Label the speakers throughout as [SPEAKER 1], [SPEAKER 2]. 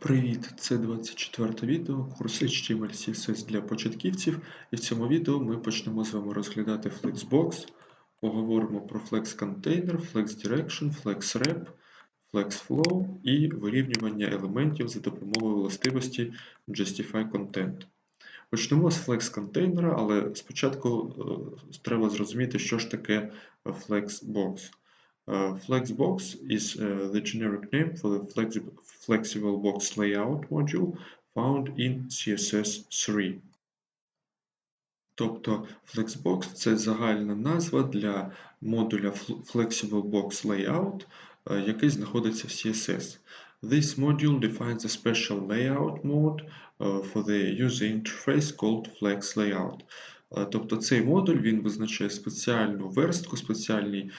[SPEAKER 1] Привіт! Це 24 відео курсу HTML CSS для початківців, і в цьому відео ми почнемо з вами розглядати Flexbox, поговоримо про Flex Container, Flex Direction, Flex Rep, Flex Flow і вирівнювання елементів за допомогою властивості Justify Content. Почнемо з Flex Container, але спочатку е, треба зрозуміти, що ж таке Flexbox. Uh, Flexbox is uh, the generic name for the flexi flexible box layout module found in CSS3. Тобто Flexbox це загальна назва для модуля Flexible Box Layout, який знаходиться в CSS. This module defines a special layout mode for the user interface called Flex Layout. Тобто цей модуль він визначає спеціальну верстку, спеціальний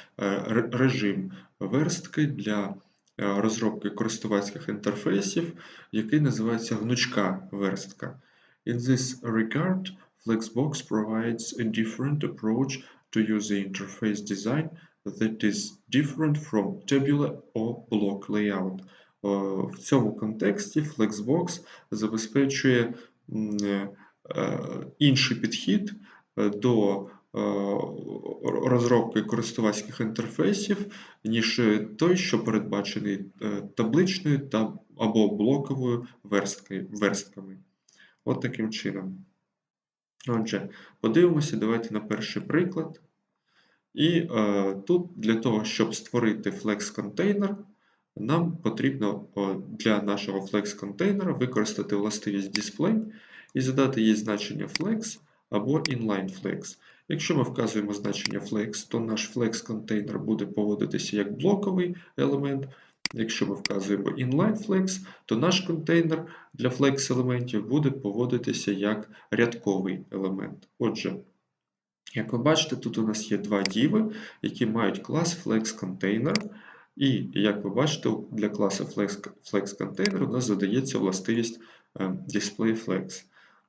[SPEAKER 1] режим верстки для розробки користувацьких інтерфейсів, який називається гнучка верстка. In this regard, Flexbox provides a different approach to user interface design that is different from tabular or block layout. В цьому контексті Flexbox забезпечує інший підхід до розробки користувацьких інтерфейсів, ніж той, що передбачений табличною та або блоковою верстками. От таким чином. Отже, подивимося, давайте на перший приклад. І е, тут для того, щоб створити Flex-контейнер, нам потрібно для нашого Flex-контейнера використати властивість Display і задати їй значення Flex або Inline Flex. Якщо ми вказуємо значення Flex, то наш Flex-контейнер буде поводитися як блоковий елемент. Якщо ми вказуємо Inline Flex, то наш контейнер для Flex елементів буде поводитися як рядковий елемент. Отже, як ви бачите, тут у нас є два діви, які мають клас FlexContainer. І, як ви бачите, для класу FlexContainer у нас задається властивість DisplayFlex.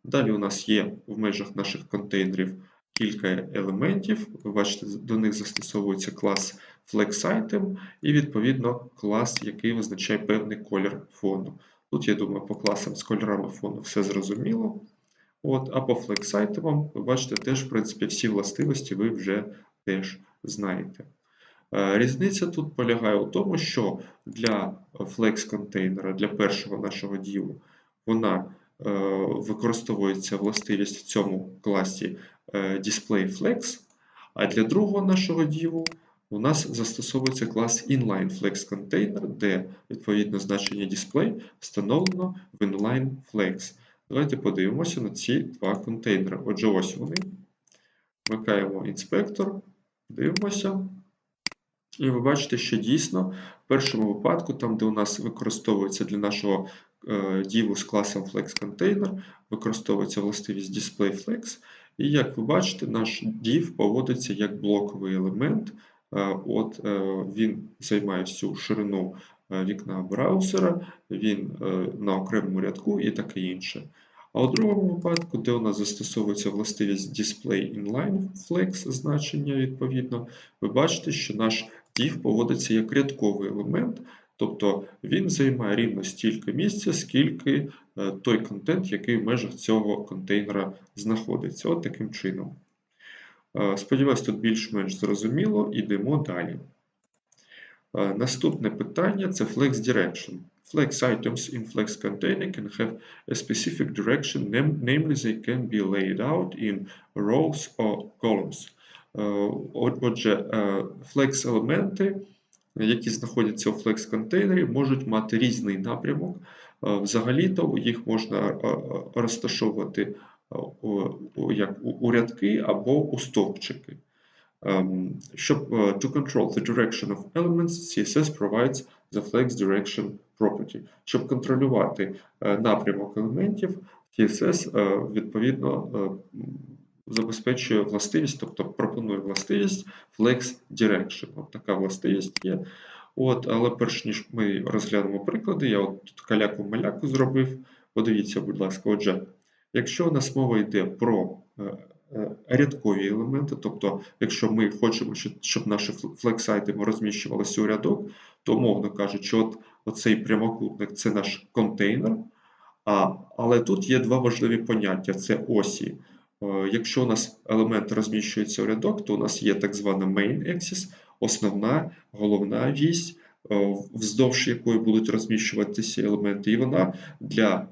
[SPEAKER 1] Далі у нас є в межах наших контейнерів кілька елементів. Ви бачите, до них застосовується клас FlexItem і, відповідно, клас, який визначає певний колір фону. Тут, я думаю, по класам з кольорами фону все зрозуміло. От, А по FlexItem, ви бачите, теж, в принципі, всі властивості ви вже теж знаєте. Е, різниця тут полягає у тому, що для Flex-контейнера, для першого нашого ділу, вона використовується властивість в цьому класі е, DisplayFlex, а для другого нашого діву у нас застосовується клас InlineFlexContainer, де відповідно значення display встановлено в InlineFlex. Давайте подивимося на ці два контейнери. Отже, ось вони. Вмикаємо інспектор, дивимося. І ви бачите, що дійсно в першому випадку, там, де у нас використовується для нашого діву з класом FlexContainer, використовується властивість DisplayFlex. І як ви бачите, наш div поводиться як блоковий елемент. От Він займає всю ширину вікна браузера, він на окремому рядку і таке інше. А у другому випадку, де у нас застосовується властивість Display Inline Flex значення, відповідно, ви бачите, що наш div поводиться як рядковий елемент, тобто він займає рівно стільки місця, скільки е, той контент, який в межах цього контейнера знаходиться. От таким чином. Е, сподіваюсь, тут більш-менш зрозуміло, ідемо далі. Е, наступне питання це Flex Direction. Flex items in Flex container can have a specific direction, namely, they can be laid out in rows or columns. Отже, Flex елементи які знаходяться у флекс-контейнері, можуть мати різний напрямок. Е, взагалі-то їх можна е, е, розташовувати як у рядки або у стовпчики. Ем, щоб to control the direction of elements, CSS provides the flex direction property. Щоб контролювати напрямок елементів, CSS відповідно забезпечує властивість, тобто пропонує властивість Flex Direction. От така властивість є. От, Але перш ніж ми розглянемо приклади, я от тут каляку-маляку зробив. Подивіться, будь ласка, отже, якщо у нас мова йде про е, е, рядкові елементи, тобто, якщо ми хочемо, щоб наші флекс-айтеми розміщувалися у рядок, то, умовно кажучи, от оцей прямокутник це наш контейнер. А, але тут є два важливі поняття: це осі. Е, Якщо у нас елемент розміщується у рядок, то у нас є так звана main axis, основна головна вісь, е, вздовж якої будуть розміщуватися елементи, і вона для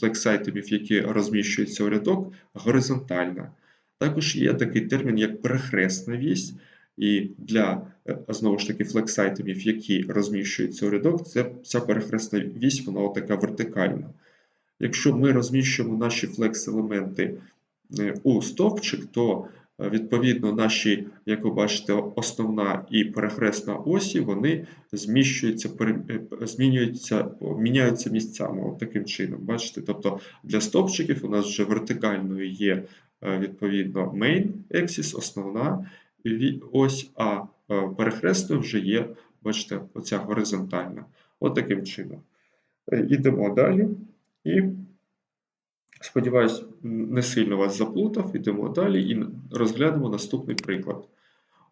[SPEAKER 1] флекс-айтемів, які розміщуються у рядок, горизонтальна. Також є такий термін, як перехресна вісь, і для е, знову ж таки флекс-айтемів, які розміщуються у рядок, це ця перехресна вісь, вона така вертикальна. Якщо ми розміщуємо наші флекс-елементи у стовпчик, то е, відповідно наші, як ви бачите, основна і перехресна осі, вони зміщуються, е, змінюються, міняються місцями таким чином. Бачите? Тобто для стовпчиків у нас вже вертикальною є е, відповідно main axis, основна ось, а е, перехресною вже є, бачите, оця горизонтальна. От таким чином. Е, Ідемо далі. І сподіваюсь, не сильно вас заплутав. Ідемо далі і розглянемо наступний приклад.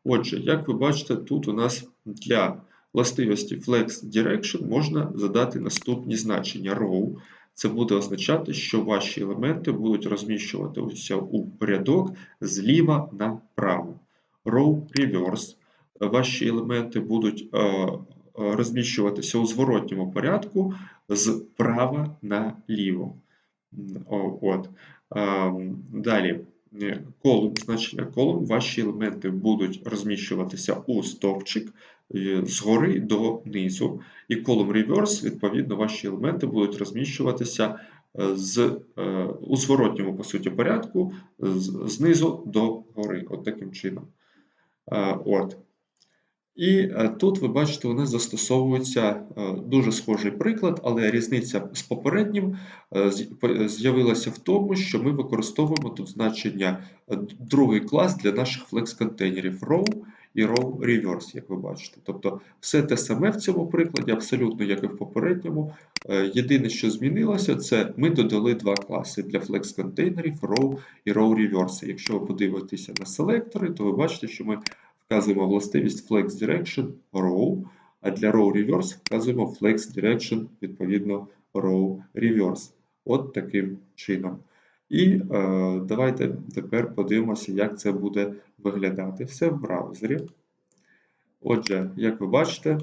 [SPEAKER 1] Отже, як ви бачите, тут у нас для властивості Flex Direction можна задати наступні значення row. Це буде означати, що ваші елементи будуть розміщуватися у рядок зліва направо. Row Reverse. Ваші елементи будуть е, е, розміщуватися у зворотньому порядку з права наліво. От. Далі. Е, Колумн, значення колумн, ваші елементи будуть розміщуватися у стовпчик е, згори до низу. І колумн reverse, відповідно, ваші елементи будуть розміщуватися е, з, у зворотньому, по суті, порядку знизу до гори. От таким чином. От. І е, тут ви бачите, у нас застосовується е, дуже схожий приклад, але різниця з попереднім е, з'явилася в тому, що ми використовуємо тут значення другий клас для наших флекс-контейнерів row і row reverse, як ви бачите. Тобто все те саме в цьому прикладі, абсолютно як і в попередньому. Єдине, що змінилося, це ми додали два класи для флекс-контейнерів row і row reverse. Якщо ви подивитеся на селектори, то ви бачите, що ми вказуємо властивість Flex Direction Row, а для Row Reverse вказуємо Flex Direction, відповідно, Row Reverse. От таким чином. І е, давайте тепер подивимося, як це буде виглядати все в браузері. Отже, як ви бачите,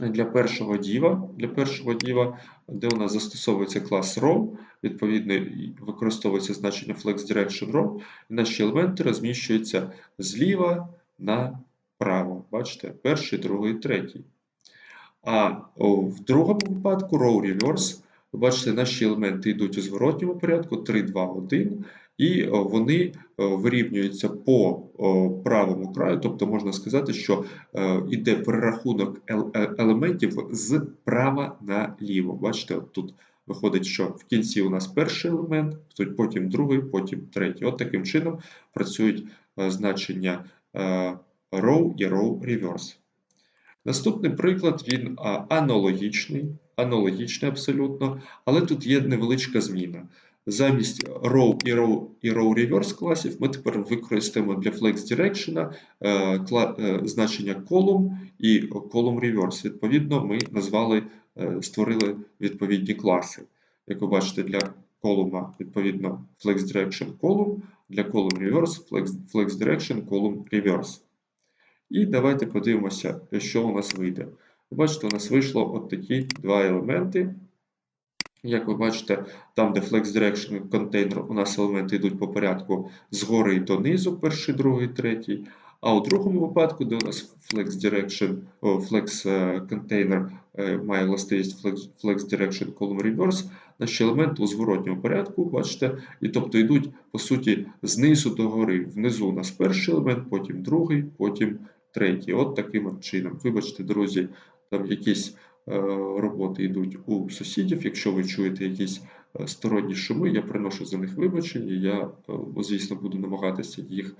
[SPEAKER 1] для першого діва, для першого діва, де у нас застосовується клас row, відповідно використовується значення flex direction row, і наші елементи розміщуються зліва направо. Бачите, перший, другий, третій. А в другому випадку row reverse, ви бачите, наші елементи йдуть у зворотньому порядку 3, 2, 1, і вони вирівнюються по правому краю, тобто можна сказати, що е, іде перерахунок е- елементів з права наліво. Бачите, от тут виходить, що в кінці у нас перший елемент, потім другий, потім третій. От таким чином працюють е, значення е, row і row reverse. Наступний приклад він аналогічний, аналогічний абсолютно, але тут є невеличка зміна. Замість row і row, і row reverse класів ми тепер використаємо для flex direction е, е, значення column і column reverse. Відповідно, ми назвали, е, створили відповідні класи. Як ви бачите, для column відповідно flex direction column, для column reverse flex, flex direction column reverse. І давайте подивимося, що у нас вийде. Бачите, у нас вийшло от такі два елементи. Як ви бачите, там, де Flex Direction контейнер, у нас елементи йдуть по порядку згори донизу, перший, другий, третій. А у другому випадку, де у нас Flex Direction, Flex е, контейнер е, має властивість Flex, Flex Direction Column Reverse, наші елементи у зворотньому порядку, бачите, і тобто йдуть, по суті, знизу до гори. Внизу у нас перший елемент, потім другий, потім третій. От таким чином. Вибачте, друзі, там якісь е, роботи йдуть у сусідів. Якщо ви чуєте якісь е, сторонні шуми, я приношу за них вибачення. Я, е, звісно, буду намагатися їх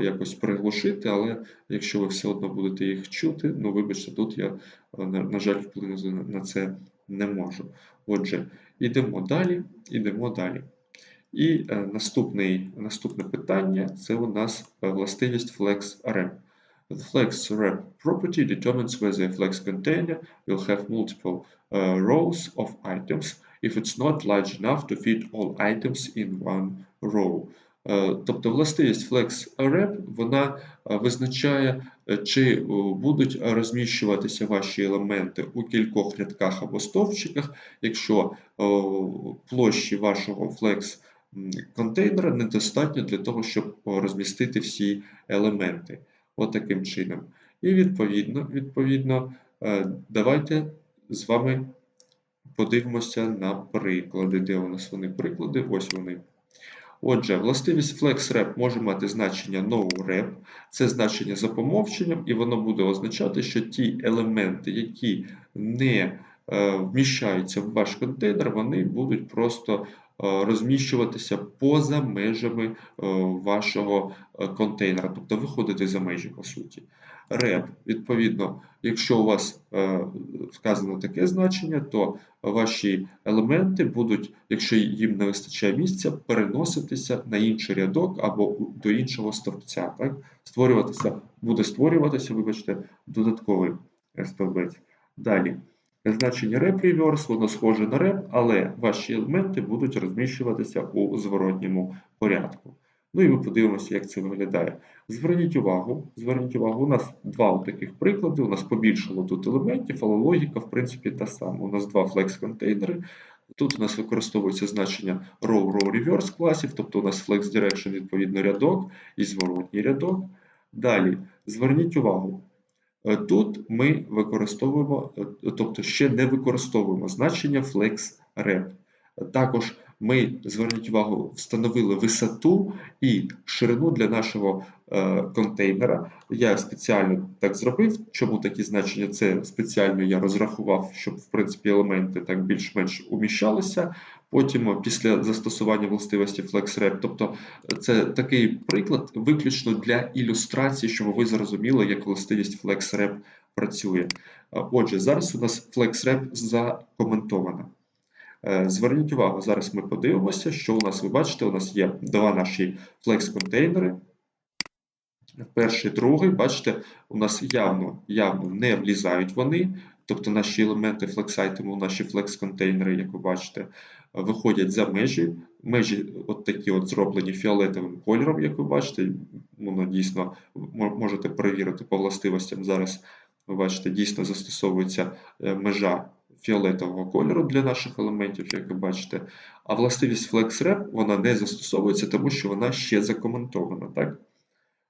[SPEAKER 1] якось приглушити, але якщо ви все одно будете їх чути, ну вибачте, тут я, на, жаль, вплинути на, це не можу. Отже, йдемо далі, йдемо далі. І наступний, наступне питання це у нас властивість FlexRM. The flex rep property determines whether a flex container will have multiple uh, rows of items if it's not large enough to fit all items in one row. Е, Тобто властивість flex rep вона е, визначає, е, чи е, будуть розміщуватися ваші елементи у кількох рядках або стовпчиках, якщо площі вашого flex контейнера недостатньо для того, щоб розмістити всі елементи. От таким чином. І відповідно, відповідно, е, давайте з вами подивимося на приклади. Де у нас вони приклади? Ось вони. Отже, властивість FlexRep може мати значення NoRep, це значення за помовченням, і воно буде означати, що ті елементи, які не вміщаються в ваш контейнер, вони будуть просто е, розміщуватися поза межами е, вашого е, контейнера, тобто виходити за межі, по суті. Rep, відповідно, якщо у вас е, вказано таке значення, то ваші елементи будуть, якщо їм не вистачає місця, переноситися на інший рядок або до іншого стовпця. Так? Створюватися, буде створюватися, вибачте, додатковий е, стовбець. Далі. Значення rep reverse, воно схоже на rep, але ваші елементи будуть розміщуватися у зворотньому порядку. Ну і ми подивимося, як це виглядає. Зверніть увагу, зверніть увагу, у нас два таких приклади. У нас побільшало тут елементів, але логіка, в принципі, та сама. У нас два флекс-контейнери. Тут у нас використовується значення row row reverse класів, тобто у нас flex direction, відповідно, рядок і зворотній рядок. Далі, зверніть увагу. Е, Тут ми використовуємо, е, тобто ще не використовуємо значення flex rep. Також ми, зверніть увагу, встановили висоту і ширину для нашого е, контейнера. Я спеціально так зробив. Чому такі значення? Це спеціально я розрахував, щоб в принципі елементи так більш-менш уміщалися. Потім після застосування властивості FlexRep. Тобто це такий приклад виключно для ілюстрації, щоб ви зрозуміли, як властивість FlexRep працює. Е, Отже, зараз у нас FlexRep закоментована. Е, Зверніть увагу, зараз ми подивимося, що у нас, ви бачите, у нас є два наші флекс-контейнери. Перший, другий, бачите, у нас явно, явно не влізають вони. Тобто наші елементи флекс-айтему, наші флекс-контейнери, як ви бачите, виходять за межі. Межі от такі от зроблені фіолетовим кольором, як ви бачите. Воно дійсно можете перевірити по властивостям. Зараз ви бачите, дійсно застосовується е, межа фіолетового кольору для наших елементів, як ви бачите. А властивість FlexRep вона не застосовується, тому що вона ще закоментована. Так?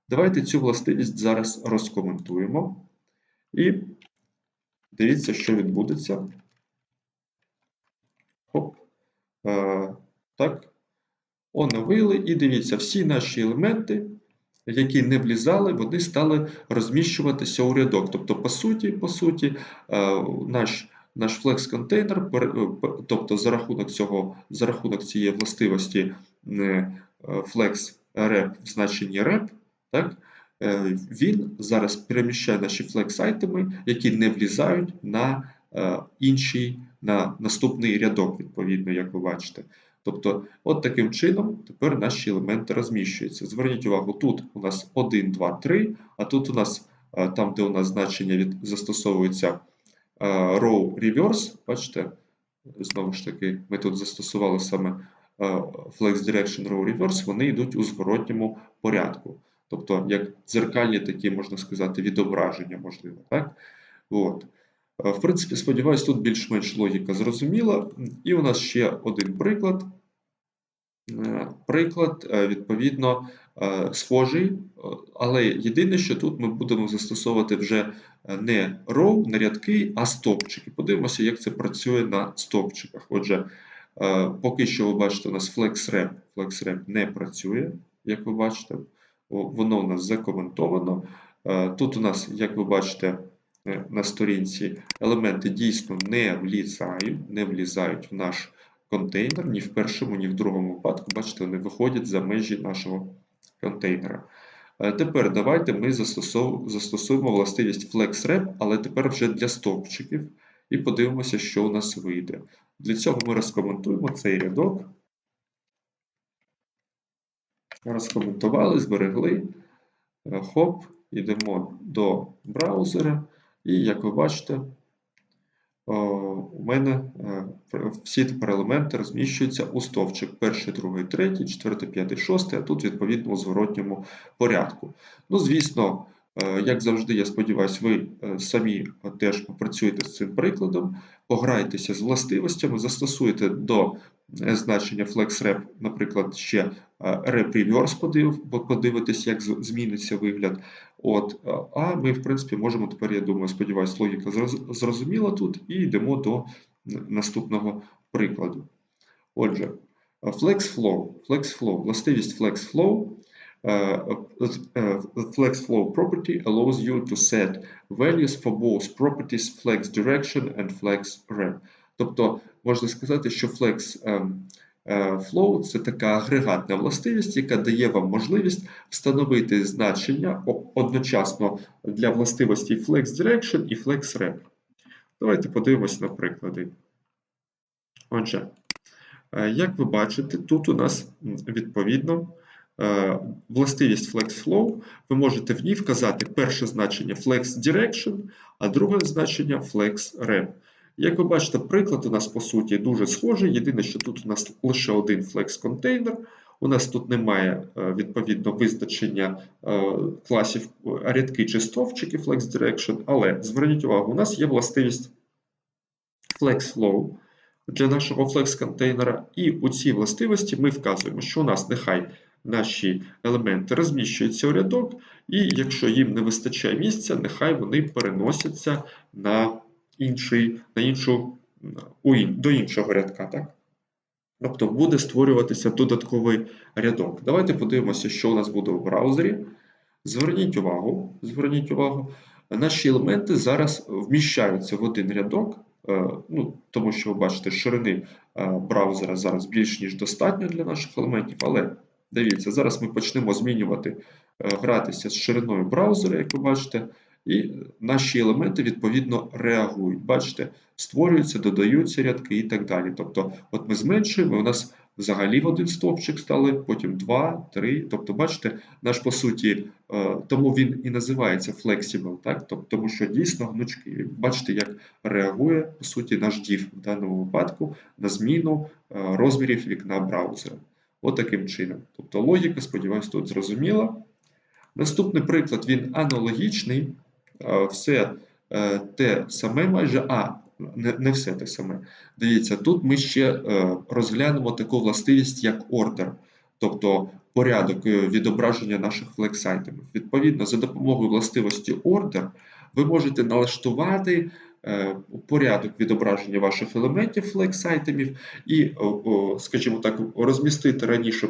[SPEAKER 1] Давайте цю властивість зараз розкоментуємо. І дивіться, що відбудеться. Хоп. Е, так. Оновили. І дивіться, всі наші елементи, які не влізали, вони стали розміщуватися у рядок. Тобто, по суті, по суті, е, наш наш флекс-контейнер, е, тобто за рахунок цього, за рахунок цієї властивості е, е, flex rep в значенні rep, так, е, він зараз переміщає наші флекс-айтеми, які не влізають на е, інший, на наступний рядок, відповідно, як ви бачите. Тобто, от таким чином тепер наші елементи розміщуються. Зверніть увагу, тут у нас 1, 2, 3, а тут у нас, е, там, де у нас значення від, застосовується е, row reverse, бачите, знову ж таки, ми тут застосували саме flex direction row reverse, вони йдуть у зворотньому порядку. Тобто, як дзеркальні такі, можна сказати, відображення, можливо, так? От. В принципі, сподіваюсь, тут більш-менш логіка зрозуміла. І у нас ще один приклад. Е, Приклад, е, відповідно, схожий, е, але єдине, що тут ми будемо застосовувати вже е, не row, не рядки, а стовпчики. Подивимося, як це працює на стовпчиках. Отже, е, поки що ви бачите, у нас FlexRep, FlexRep не працює, як ви бачите, воно у нас закоментовано. Е, Тут у нас, як ви бачите, е, на сторінці елементи дійсно не влізають, не влізають в наш контейнер ні в першому, ні в другому випадку. Бачите, вони виходять за межі нашого контейнера. Тепер давайте ми застосуємо властивість FlexRep, але тепер вже для стовпчиків, і подивимося, що у нас вийде. Для цього ми розкоментуємо цей рядок. Розкоментували, зберегли. Е, Хоп. йдемо до браузера, і як ви бачите, у мене е, всі тепер елементи розміщуються у стовпчик перший, другий, третій, четвертий, п'ятий, шостий, а тут відповідно у зворотньому порядку. Ну, звісно, е, як завжди, я сподіваюся, ви е, самі е, теж попрацюєте з цим прикладом, пограйтеся з властивостями, застосуєте до е, значення FlexRep, наприклад, ще е, rep-reverse подив, бо подивитись, як зміниться вигляд. От, е, а ми, в принципі, можемо тепер, я думаю, сподіваюсь, логіка зрозуміла тут, і йдемо до наступного прикладу. Отже, е, FlexFlow. FlexFlow. Властивість FlexFlow. Е, е, е, FlexFlow property allows you to set values for both properties flex direction and flex rep. Тобто можна сказати, що flex flow це така агрегатна властивість, яка дає вам можливість встановити значення одночасно для властивості flex direction і flex rep. Давайте подивимось на приклади. Отже, як ви бачите, тут у нас відповідно е, властивість FlexFlow, ви можете в ній вказати перше значення Flex Direction, а друге значення Flex Rep. Як ви бачите, приклад у нас по суті дуже схожий. Єдине, що тут у нас лише один Flex контейнер. У нас тут немає е, відповідно визначення е, класів рядки чи стовпчики Flex Direction, але зверніть увагу, у нас є властивість FlexFlow для нашого Flex контейнера, і у цій властивості ми вказуємо, що у нас нехай наші елементи розміщуються у рядок, і якщо їм не вистачає місця, нехай вони переносяться на, інший, на іншу, до іншого рядка. Так? Тобто буде створюватися додатковий рядок. Давайте подивимося, що у нас буде у браузері. Зверніть увагу, зверніть увагу, наші елементи зараз вміщаються в один рядок, е, ну, тому що ви бачите, ширини е, браузера зараз більш ніж достатньо для наших елементів, але дивіться, зараз ми почнемо змінювати, е, гратися з шириною браузера, як ви бачите, і наші елементи відповідно реагують. Бачите, створюються, додаються рядки і так далі. Тобто, от ми зменшуємо, у нас взагалі в один стовпчик стали, потім два, три. Тобто, бачите, наш по суті, е, тому він і називається flexible, так? Тобто, тому що дійсно гнучкий. Бачите, як реагує по суті наш div в даному випадку на зміну е, розмірів вікна браузера. От чином. Тобто логіка, сподіваюся, тут зрозуміла. Наступний приклад він аналогічний. Все е, те саме майже, а не, все те саме. Дивіться, тут ми ще е, розглянемо таку властивість, як ордер, тобто порядок е, відображення наших флекс-айтемів. Відповідно, за допомогою властивості ордер ви можете налаштувати порядок відображення ваших елементів флекс-айтемів і, скажімо так, розмістити раніше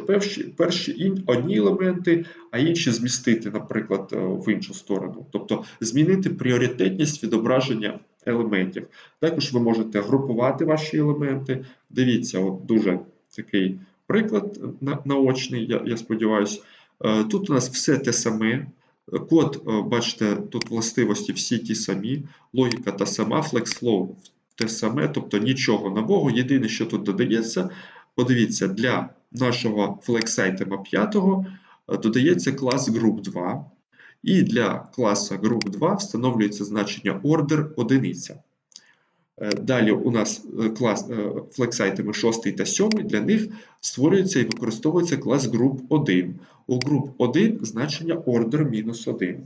[SPEAKER 1] перші, одні елементи, а інші змістити, наприклад, е, в іншу сторону. Тобто змінити пріоритетність відображення елементів. Також ви можете групувати ваші елементи. Дивіться, от дуже такий приклад наочний, я, сподіваюся. Е, Тут у нас все те саме. Код, е, бачите, тут властивості всі ті самі, логіка та сама, FlexFlow те саме, тобто нічого нового. Єдине, що тут додається, подивіться, для нашого FlexItem 5 е, додається клас Group 2. І для класу Group 2 встановлюється значення order одиниця. Е, Далі у нас е, клас е, FlexItem 6 та 7, для них створюється і використовується клас Group 1. У Group 1 значення order мінус 1.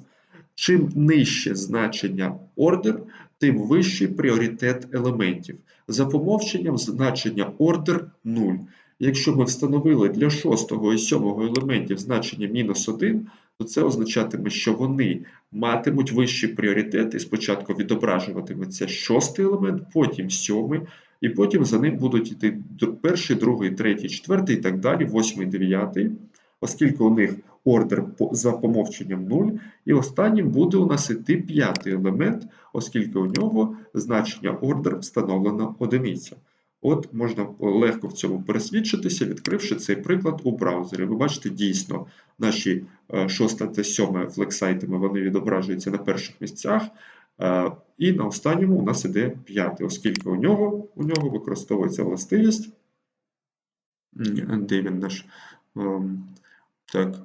[SPEAKER 1] Чим нижче значення order, тим вищий пріоритет елементів. За помовченням значення order 0. Якщо ми встановили для 6 і 7 елементів значення мінус 1, то це означатиме, що вони матимуть вищий пріоритет і спочатку відображуватиметься шостий елемент, потім сьомий, і потім за ним будуть йти перший, другий, третій, четвертий і так далі, восьмий, дев'ятий, оскільки у них ордер за помовченням 0, і останнім буде у нас іти п'ятий елемент, оскільки у нього значення ордер встановлено одиниця. От можна легко в цьому пересвідчитися, відкривши цей приклад у браузері. Ви бачите, дійсно, наші е, шоста та сьоме флексайтами вони відображуються на перших місцях. е, І на останньому у нас іде п'ятий, оскільки у нього, у нього використовується властивість. Де він наш? Ем, Так,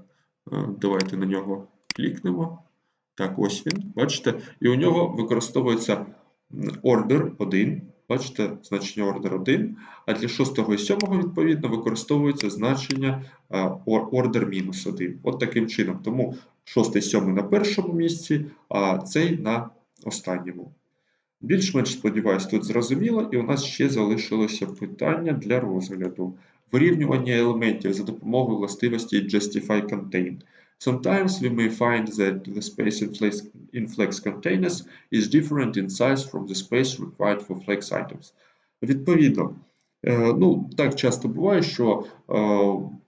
[SPEAKER 1] е, давайте на нього клікнемо. Так, ось він, бачите, і у нього використовується order 1, бачите, значення order 1, а для 6 і 7 відповідно використовується значення or- order мінус 1. От таким чином. Тому 6 і 7 на першому місці, а цей на останньому. Більш-менш сподіваюсь, тут зрозуміло, і у нас ще залишилося питання для розгляду. Вирівнювання елементів за допомогою властивості Justify Contain. Sometimes we may find that the space in flex, in flex containers is different in size from the space required for flex items. Відповідно, е, ну, так часто буває, що е, т-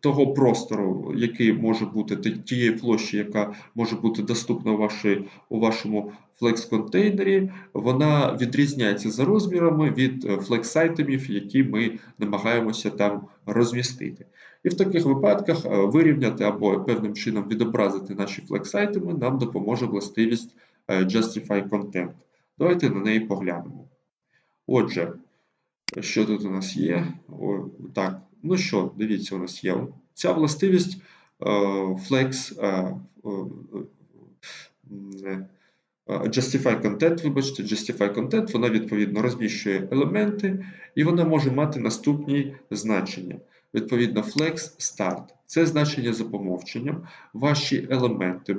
[SPEAKER 1] того простору, який може бути, тієї площі, яка може бути доступна у, вашій, у вашому флекс-контейнері, вона відрізняється за розмірами від е, флекс-айтемів, які ми намагаємося там розмістити. І в таких випадках е, вирівняти або певним чином відобразити наші флекс-айтеми нам допоможе властивість е, Justify Content. Давайте на неї поглянемо. Отже, що тут у нас є? О, так, ну що, дивіться, у нас є ця властивість е, flex е, е, Justify Content, вибачте, Justify Content, вона відповідно розміщує елементи, і вона може мати наступні значення. Відповідно, flex start. Це значення за помовченням. Ваші елементи,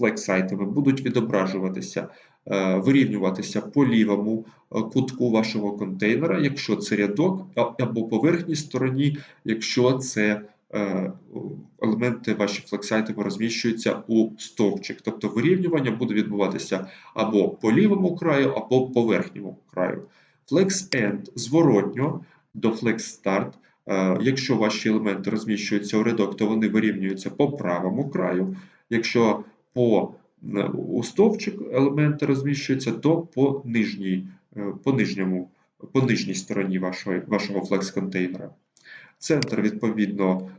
[SPEAKER 1] flex-айтеми будуть відображуватися, е, вирівнюватися по лівому е, кутку вашого контейнера, якщо це рядок, або по верхній стороні, якщо це е, елементи ваші флексайтеми розміщуються у стовпчик. Тобто вирівнювання буде відбуватися або по лівому краю, або по верхньому краю. Flex End зворотньо до Flex Start. Е, Якщо ваші елементи розміщуються у рядок, то вони вирівнюються по правому краю. Якщо по е, у стовпчик елементи розміщуються, то по нижній, е, по нижньому, по нижній стороні вашої, вашого флекс-контейнера. Центр, відповідно,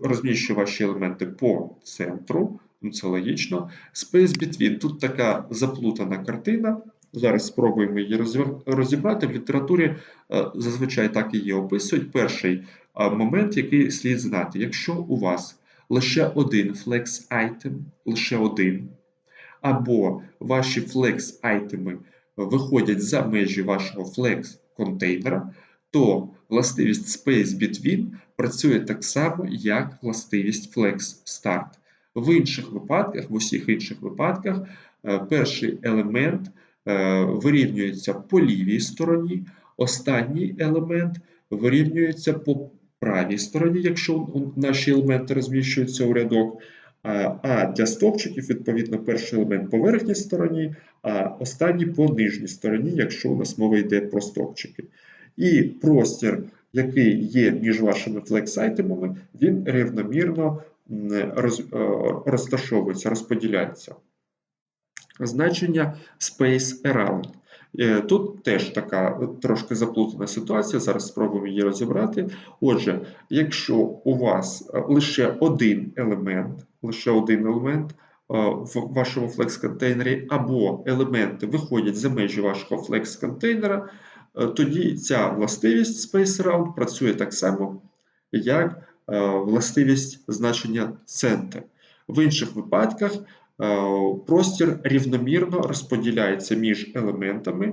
[SPEAKER 1] розміщує ваші елементи по центру, ну це логічно. Space Between. Тут така заплутана картина. Зараз спробуємо її розібрати. В літературі е, зазвичай так є. Описують перший е, момент, який слід знати. Якщо у вас лише один flex item, лише один, або ваші flex айтеми виходять за межі вашого flex контейнера, то властивість Space Between працює так само, як властивість Flex Start. В інших випадках, в усіх інших випадках, е, перший елемент вирівнюється по лівій стороні, останній елемент вирівнюється по правій стороні, якщо наші елементи розміщуються у рядок. А для стовпчиків, відповідно, перший елемент по верхній стороні, а останній по нижній стороні, якщо у нас мова йде про стовпчики. І простір, який є між вашими флекс-айтемами, він рівномірно е, розташовується, розподіляється. Значення Space Around. Е, Тут теж така трошки заплутана ситуація, зараз спробуємо її розібрати. Отже, якщо у вас е, лише один елемент, лише один елемент е, в вашому флекс-контейнері, або елементи виходять за межі вашого флекс-контейнера, тоді ця властивість Space Around працює так само, як властивість значення центр. В інших випадках простір рівномірно розподіляється між елементами.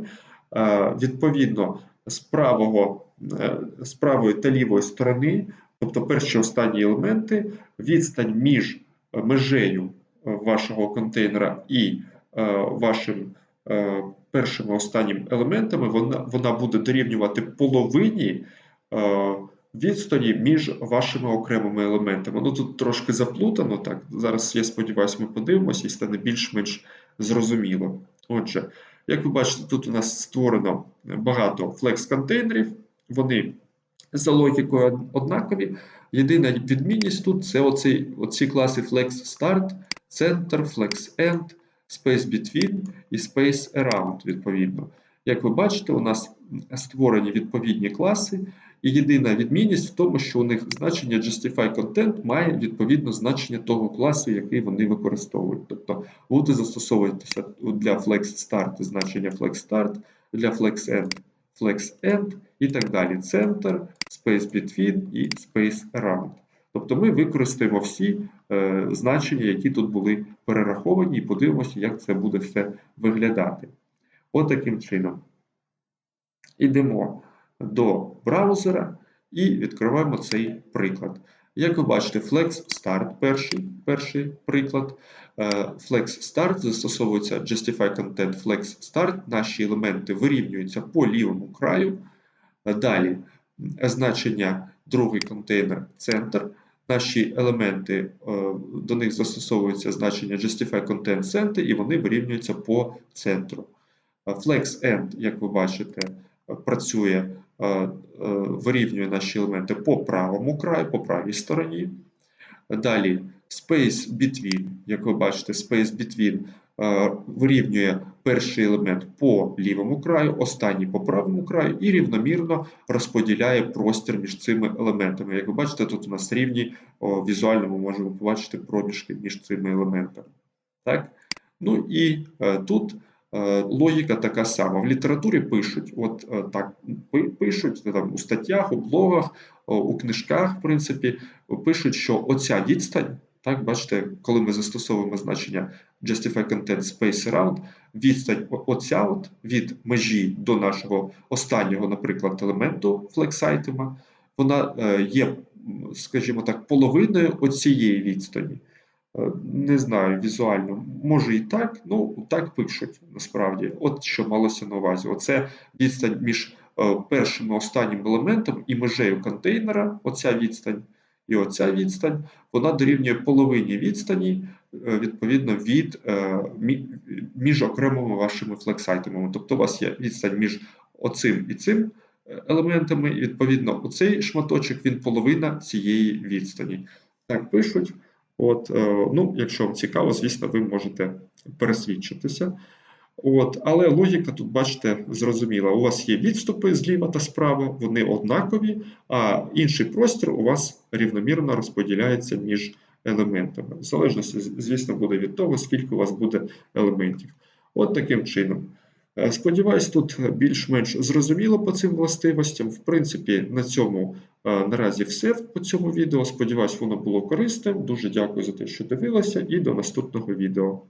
[SPEAKER 1] Е, Відповідно, з, правого, е, з правої та лівої сторони, тобто перші останні елементи, відстань між е, межею е, вашого контейнера і е, вашим е, першим останнім елементами, вона, вона буде дорівнювати половині е, відстані між вашими окремими елементами. Ну тут трошки заплутано, так. Зараз, я сподіваюся, ми подивимося і стане більш-менш зрозуміло. Отже, як ви бачите, тут у нас створено багато флекс-контейнерів, вони за логікою однакові. Єдина відмінність тут це оці, оці класи Flex Start, Center, Flex End, Space Between і Space Around, відповідно. Як ви бачите, у нас створені відповідні класи, і єдина відмінність в тому, що у них значення Justify Content має відповідно значення того класу, який вони використовують. Тобто буде застосовуватися для Flex Start значення Flex Start, для Flex End Flex End і так далі. Center, Space Between і Space Around. Тобто ми використаємо всі е, значення, які тут були перераховані, і подивимося, як це буде все виглядати. От таким чином. Ідемо до браузера і відкриваємо цей приклад. Як ви бачите, Flex Start перший, перший приклад. Е, Flex Start застосовується Justify Content Flex Start. Наші елементи вирівнюються по лівому краю. Е, Далі значення другий контейнер центр. Наші елементи, е, до них застосовується значення Justify Content Center, і вони вирівнюються по центру. Flex End, як ви бачите, працює, вирівнює наші елементи по правому краю, по правій стороні. Далі Space Between, як ви бачите, Space Between е, вирівнює перший елемент по лівому краю, останній по правому краю, і рівномірно розподіляє простір між цими елементами. Як ви бачите, тут у нас рівні візуально ми можемо побачити проміжки між цими елементами. Так? Ну і е, тут е, логіка така сама. В літературі пишуть, от е, так пишуть там, у статтях, у блогах, у книжках, в принципі, пишуть, що оця відстань, так, бачите, коли ми застосовуємо значення Justify Content Space Around, відстань оця от від межі до нашого останнього, наприклад, елементу FlexItem, вона е, є, скажімо так, половиною оцієї відстані. Е, Не знаю, візуально, може і так, ну так пишуть насправді. От що малося на увазі. Оце відстань між е, першим і останнім елементом і межею контейнера, оця відстань і оця відстань, вона дорівнює половині відстані, е, відповідно, від, між окремими вашими флексайтемами. Тобто у вас є відстань між оцим і цим елементами, і відповідно, оцей шматочок він половина цієї відстані. Так пишуть. От, е, ну, якщо вам цікаво, звісно, ви можете пересвідчитися. От, але логіка тут, бачите, зрозуміла. У вас є відступи зліва та справа, вони однакові, а інший простір у вас рівномірно розподіляється між елементами. В залежності, звісно, буде від того, скільки у вас буде елементів. От таким чином. Е, Сподіваюсь, тут більш-менш зрозуміло по цим властивостям. В принципі, на цьому е, наразі все по цьому відео. Сподіваюсь, воно було корисним. Дуже дякую за те, що дивилися, і до наступного відео.